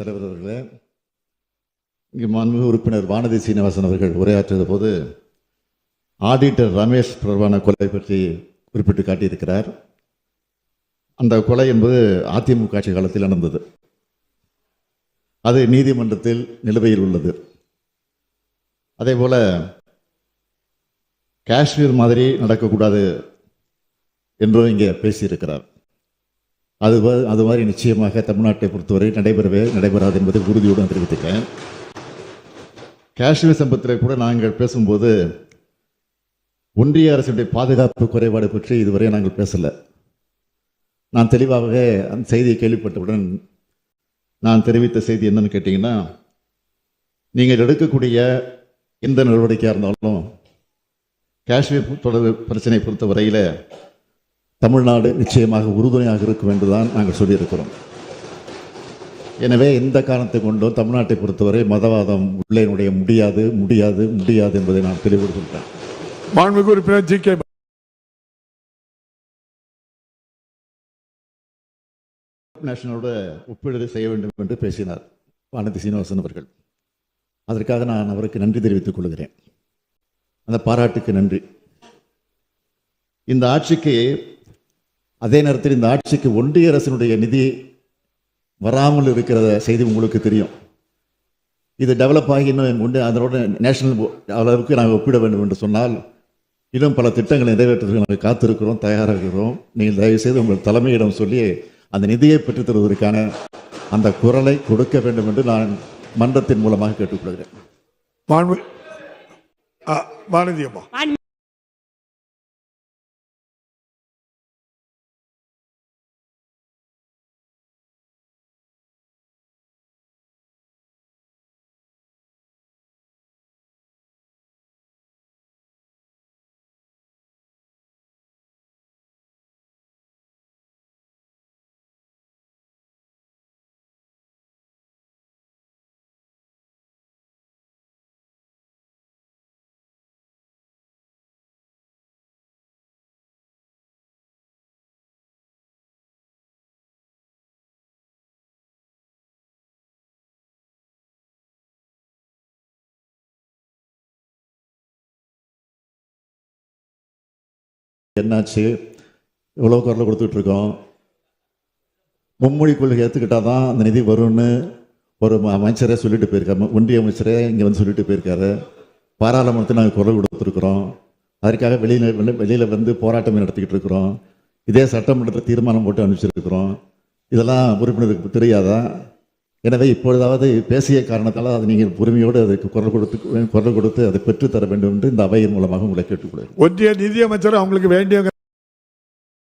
தலைவர் அவர்களே இங்கே மாண்புமிகு உறுப்பினர் வானதி சீனிவாசன் அவர்கள் உரையாற்றிய போது ஆடிட்டர் ரமேஷ் பிரபான கொலை பற்றி குறிப்பிட்டு காட்டியிருக்கிறார். அந்த கொலை என்பது அதிமுக ஆட்சி காலத்தில் நடந்தது. அது நீதிமன்றத்தில் நிலுவையில் உள்ளது. அதே போல் காஷ்மீர் மாதிரி நடக்கக்கூடாது என்றும் இங்கே பேசியிருக்கிறார். அது அது மாதிரி நிச்சயமாக தமிழ்நாட்டை பொறுத்தவரை நடைபெறவே நடைபெறாது என்பதை உறுதியுடன் தெரிவித்துக்கிறேன். காஷ்மீர் சம்பத்தில் கூட நாங்கள் பேசும்போது ஒன்றிய அரசுடைய பாதுகாப்பு குறைபாடு பற்றி இதுவரை நாங்கள் பேசலை. நான் தெளிவாக அந்த செய்தியை கேள்விப்பட்டவுடன் நான் தெரிவித்த செய்தி என்னன்னு கேட்டிங்கன்னா நீங்கள் எடுக்கக்கூடிய எந்த நடவடிக்கையாக இருந்தாலும் காஷ்மீர் தொடர் பிரச்சனை பொறுத்த வரையில் தமிழ்நாடு நிச்சயமாக உறுதுணையாக இருக்கும் என்றுதான் நாங்கள் சொல்லியிருக்கிறோம். எனவே எந்த காரணத்தை கொண்டும் தமிழ்நாட்டை பொறுத்தவரை மதவாதம் உள்ளே நுழைய முடியாது முடியாது முடியாது என்பதை நான் தெளிவுபடுத்துகிறேன். மாண்புமிகு உறுப்பினர் ஜி கே நேஷனலோட ஒப்பீடு செய்ய வேண்டும் என்று பேசினார் வானதி சீனிவாசன் அவர்கள். அதற்காக நான் அவருக்கு நன்றி தெரிவித்துக் கொள்கிறேன். அந்த பாராட்டுக்கு நன்றி. இந்த ஆட்சிக்கு அதே நேரத்தில் இந்த ஆட்சிக்கு ஒன்றிய அரசினுடைய நிதி வராமல் இருக்கிற செய்தி உங்களுக்கு தெரியும். இது டெவலப் ஆகி இன்னும் ஒன்று அதனோட நேஷனல் அளவுக்கு நாங்கள் ஒப்பிட வேண்டும் என்று சொன்னால் இன்னும் பல திட்டங்களை நிறைவேற்றுவதற்கு நாங்கள் காத்திருக்கிறோம் தயாராக இருக்கிறோம். நீங்கள் தயவுசெய்து உங்கள் தலைமையிடம் சொல்லி அந்த நிதியை பெற்றுத் தருவதற்கான அந்த குரலை கொடுக்க வேண்டும் என்று நான் மன்றத்தின் மூலமாக கேட்டுக்கொள்கிறேன். வானதி அம்மா என்னாச்சு? எவ்வளோ குரலை கொடுத்துட்ருக்கோம். மும்மொழி கொள்கை ஏற்றுக்கிட்டால் தான் அந்த நிதி வரும்னு ஒரு அமைச்சரே சொல்லிட்டு போயிருக்காரு. ஒன்றிய அமைச்சரே இங்கே வந்து சொல்லிட்டு போயிருக்காரு. பாராளுமன்றத்தில் நாங்கள் குரல் கொடுத்துருக்குறோம். அதற்காக வெளியில் வெளி வெளியில் வந்து போராட்டம் நடத்திக்கிட்டு இருக்கிறோம். இதே சட்டமன்றத்தில் தீர்மானம் போட்டு அனுப்பிச்சிருக்கிறோம். இதெல்லாம் உறுப்பினருக்கு தெரியாதா? எனவே இப்பொழுதாவது பேசிய காரணத்தால் அது நீங்கள் பொறுமையோடு அதுக்கு குரல் கொடுத்து குரல் கொடுத்து அதை பெற்றுத்தர வேண்டும் என்று இந்த அவையின் மூலமாக உங்களை கேட்டுக்கொள்கிறேன். ஒன்றிய நிதியமைச்சர் அவங்களுக்கு வேண்டிய